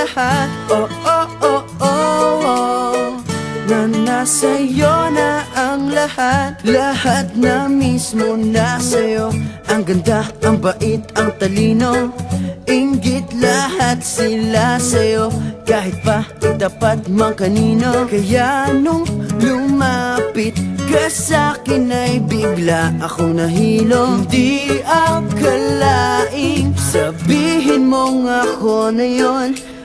lahat. Oh, oh, oh, oh, oh. Na nasa'yo na ang lahat. Lahat na mismo nasa'yo Ang ganda, ang bait, ang talino. Inggit lahat sila sa'yo. Kahit pa itapat mang kanino. Kaya nung lumapit ka sa'kin ay bigla akong nahilo. Hindi akalaing sabihin mong ako na yon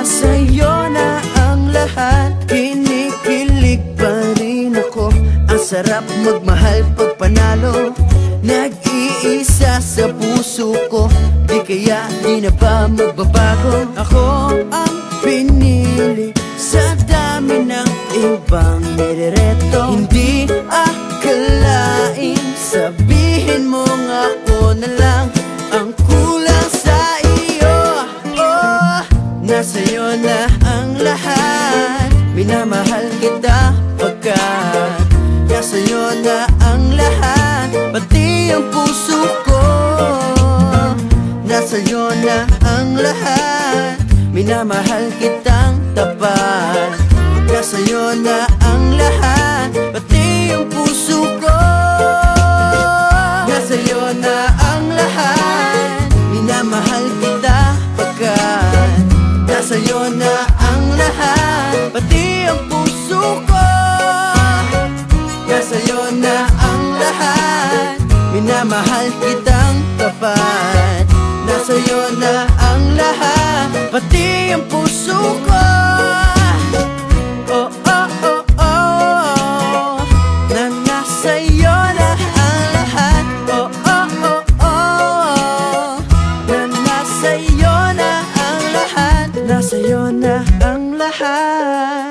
Na nasa'yo na ang lahat. Kinikilig pa rin ako. Ang sarap magmahal pag panalo. Nag-iisa sa puso ko. Di kaya di na ba magbabago? Ako ang pinili Sa dami ng ibang nirereto Hindi akalain Sabihin mo nga ako na lang Ang kulang sa iyo. Oh, nasa'yo na kita pagkat Nasa'yo na ang lahat. Pati ang puso ko Nasa'yo na ang lahat. Minamahal kitang tapat Nasa'yo na ang lahat. Pati ang puso ko Nasa'yo na ang lahat. Minamahal kita pagkat Nasa'yo na ang lahat. Pati ang puso ko Nasa'yo na ang lahat. Minamahal kitang tapat. Nasa'yo na ang lahat. Pati ang puso ko. Oh, oh, oh, oh, Na nasa'yo na ang lahat. Oh, oh, oh, oh, Na nasa'yo na ang lahat. Nasa'yo na ang lahat